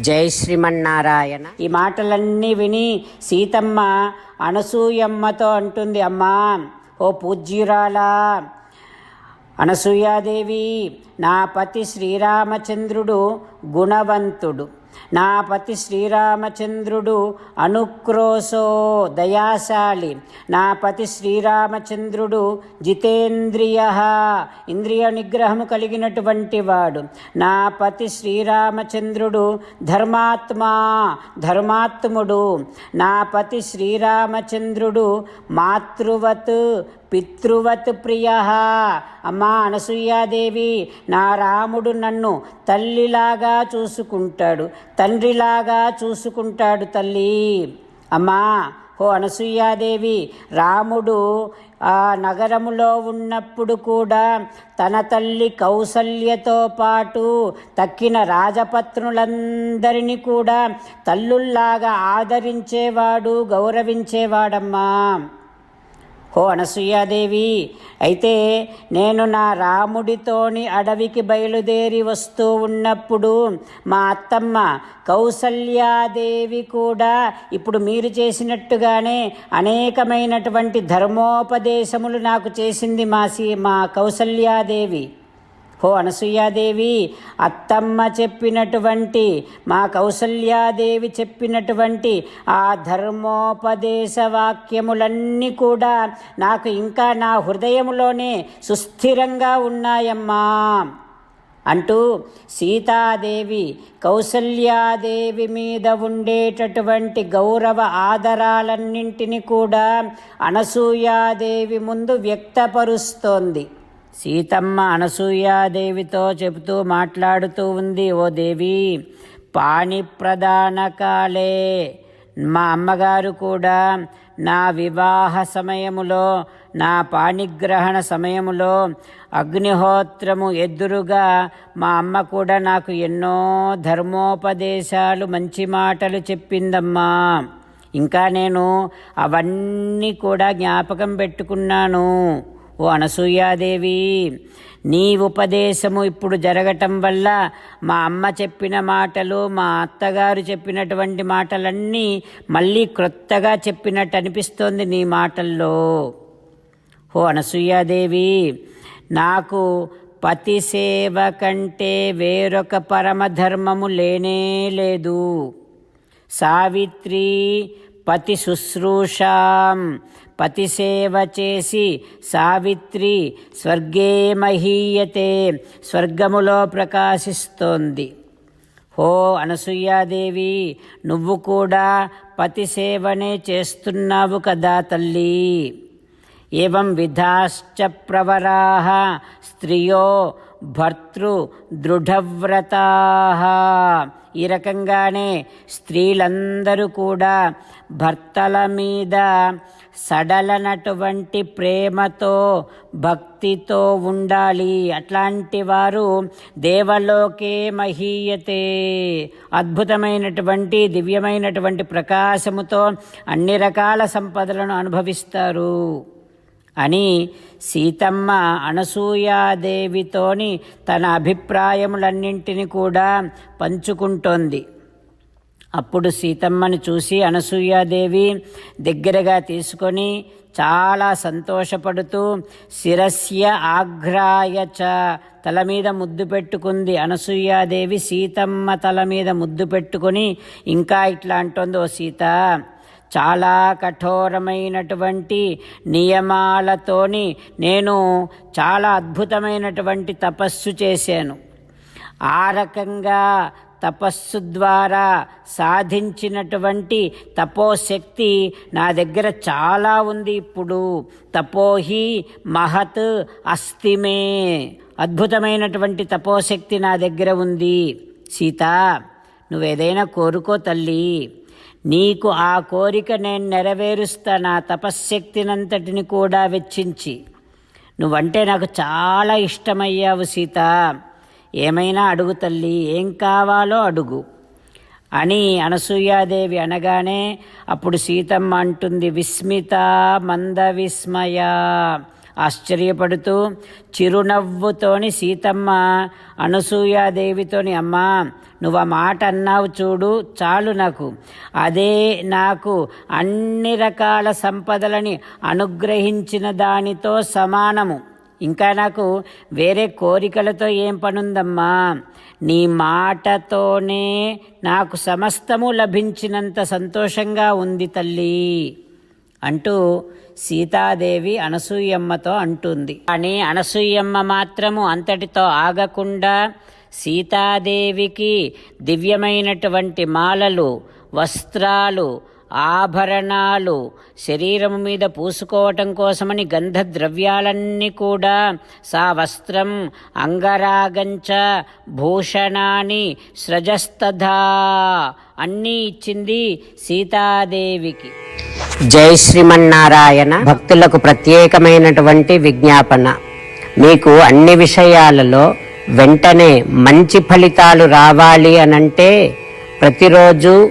జై శ్రీమన్నారాయణ. ఈ మాటలన్నీ విని సీతమ్మ అనసూయమ్మతో అంటుంది అమ్మా ఓ పూజ్యురాలా అనసూయాదేవి నా పతి శ్రీరామచంద్రుడు గుణవంతుడు. నా పతి శ్రీరామచంద్రుడు అనుక్రోశో దయాశాలి. నా పతి శ్రీరామచంద్రుడు జితేంద్రియ ఇంద్రియ నిగ్రహము కలిగినటువంటి వాడు. నా పతి శ్రీరామచంద్రుడు ధర్మాత్మా ధర్మాత్ముడు. నా పతి శ్రీరామచంద్రుడు మాతృవత్ పితృవత్ ప్రియ. అమ్మా అనసూయాదేవి నా రాముడు నన్ను తల్లిలాగా చూసుకుంటాడు తండ్రిలాగా చూసుకుంటాడు తల్లి. అమ్మా ఓ అనసూయాదేవి రాముడు ఆ నగరములో ఉన్నప్పుడు కూడా తన తల్లి కౌసల్యతో పాటు తక్కిన రాజపత్నులందరినీ కూడా తల్లుల్లాగా ఆదరించేవాడు గౌరవించేవాడమ్మా. ఓ అనసూయాదేవి అయితే నేను నా రాముడితోని అడవికి బయలుదేరి వస్తూ ఉన్నప్పుడు మా అత్తమ్మ కౌసల్యాదేవి కూడా ఇప్పుడు మీరు చేసినట్టుగానే అనేకమైనటువంటి ధర్మోపదేశములు నాకు చేసింది మా సి మా కౌసల్యాదేవి. ఓ అనసూయాదేవి అత్తమ్మ చెప్పినటువంటి మా కౌసల్యాదేవి చెప్పినటువంటి ఆ ధర్మోపదేశ వాక్యములన్నీ కూడా నాకు ఇంకా నా హృదయంలోనే సుస్థిరంగా ఉన్నాయమ్మా. అంటూ సీతాదేవి కౌసల్యాదేవి మీద ఉండేటటువంటి గౌరవ ఆదరాలన్నింటినీ కూడా అనసూయాదేవి ముందు వ్యక్తపరుస్తోంది. సీతమ్మ అనసూయాదేవితో చెబుతూ మాట్లాడుతూ ఉంది ఓ దేవి పాణి ప్రధాన కాలే. మా అమ్మగారు కూడా నా వివాహ సమయములో నా పాణిగ్రహణ సమయములో అగ్నిహోత్రము ఎదురుగా మా అమ్మ కూడా నాకు ఎన్నో ధర్మోపదేశాలు మంచి మాటలు చెప్పిందమ్మా. ఇంకా నేను అవన్నీ కూడా జ్ఞాపకం పెట్టుకున్నాను. ఓ అనసూయాదేవి నీ ఉపదేశము ఇప్పుడు జరగటం వల్ల మా అమ్మ చెప్పిన మాటలు మా అత్తగారు చెప్పినటువంటి మాటలన్నీ మళ్ళీ క్రొత్తగా చెప్పినట్టు అనిపిస్తోంది నీ మాటల్లో. ఓ అనసూయాదేవి నాకు పతి సేవ కంటే వేరొక పరమధర్మము లేనే లేదు. సావిత్రి పతి శుశ్రూషాం పతిసేవ చేసి సావిత్రి స్వర్గే మహీయతే స్వర్గములో ప్రకాశిస్తోంది. ఓ అనసూయాదేవి నువ్వు కూడా పతి సేవనే చేస్తున్నావు కదా తల్లి. ఏం విధాశ్చ ప్రవరాः స్త్రియో భర్తృ దృఢవ్రతా. ఈ రకంగానే స్త్రీలందరూ కూడా భర్తల మీద సడలనటువంటి ప్రేమతో భక్తితో ఉండాలి. అట్లాంటి వారు దేవలోకే మహీయతే. అద్భుతమైనటువంటి దివ్యమైనటువంటి ప్రకాశముతో అన్ని రకాల సంపదలను అనుభవిస్తారు. అని సీతమ్మ అనసూయాదేవితోని తన అభిప్రాయములన్నింటినీ కూడా పంచుకుంటోంది. అప్పుడు సీతమ్మని చూసి అనసూయాదేవి దగ్గరగా తీసుకొని చాలా సంతోషపడుతూ శిరస్య ఆఘ్రాయ చ తల మీద ముద్దు పెట్టుకుంది అనసూయాదేవి సీతమ్మ తల మీద ముద్దు పెట్టుకొని ఇంకా ఇట్లా అంటోంది ఓ సీత. చాలా కఠోరమైనటువంటి నియమాలతోని నేను చాలా అద్భుతమైనటువంటి తపస్సు చేశాను. ఆ రకంగా తపస్సు ద్వారా సాధించినటువంటి తపోశక్తి నా దగ్గర చాలా ఉంది ఇప్పుడు. తపోహి మహత్ అస్థిమే అద్భుతమైనటువంటి తపోశక్తి నా దగ్గర ఉంది. సీత నువ్వేదైనా కోరుకో తల్లి. నీకు ఆ కోరిక నేను నెరవేరుస్తా నా తపశ్శక్తినంతటిని కూడా వెచ్చించి. నువ్వంటే నాకు చాలా ఇష్టమయ్యావు సీత. ఏమైనా అడుగు తల్లి ఏం కావాలో అడుగు. అని అనసూయాదేవి అనగానే అప్పుడు సీతమ్మ అంటుంది విస్మిత మంద విస్మయ. ఆశ్చర్యపడుతూ చిరునవ్వుతోని సీతమ్మ అనసూయాదేవితోని అమ్మా నువ్వు ఆ మాట అన్నావు చూడు చాలు నాకు. అదే నాకు అన్ని రకాల సంపదలని అనుగ్రహించిన దానితో సమానము. ఇంకా నాకు వేరే కోరికలతో ఏం పనుందమ్మా? నీ మాటతోనే నాకు సమస్తము లభించినంత సంతోషంగా ఉంది తల్లి అంటూ సీతాదేవి అనసూయమ్మతో అంటుంది. కానీ అనసూయమ్మ మాత్రము అంతటితో ఆగకుండా సీతాదేవికి దివ్యమైనటువంటి మాలలు వస్త్రాలు ఆభరణాలు శరీరము మీద పూసుకోవటం కోసమని గంధ ద్రవ్యాలన్నీ కూడా సా వస్త్రం అంగరాగంచ భూషణాన్ని సృజస్తథా అన్నీ ఇచ్చింది సీతాదేవికి. జై శ్రీమన్నారాయణ. భక్తులకు ప్రత్యేకమైనటువంటి విజ్ఞాపన. మీకు అన్ని విషయాలలో వెంటనే మంచి ఫలితాలు రావాలి అనంటే ప్రతిరోజు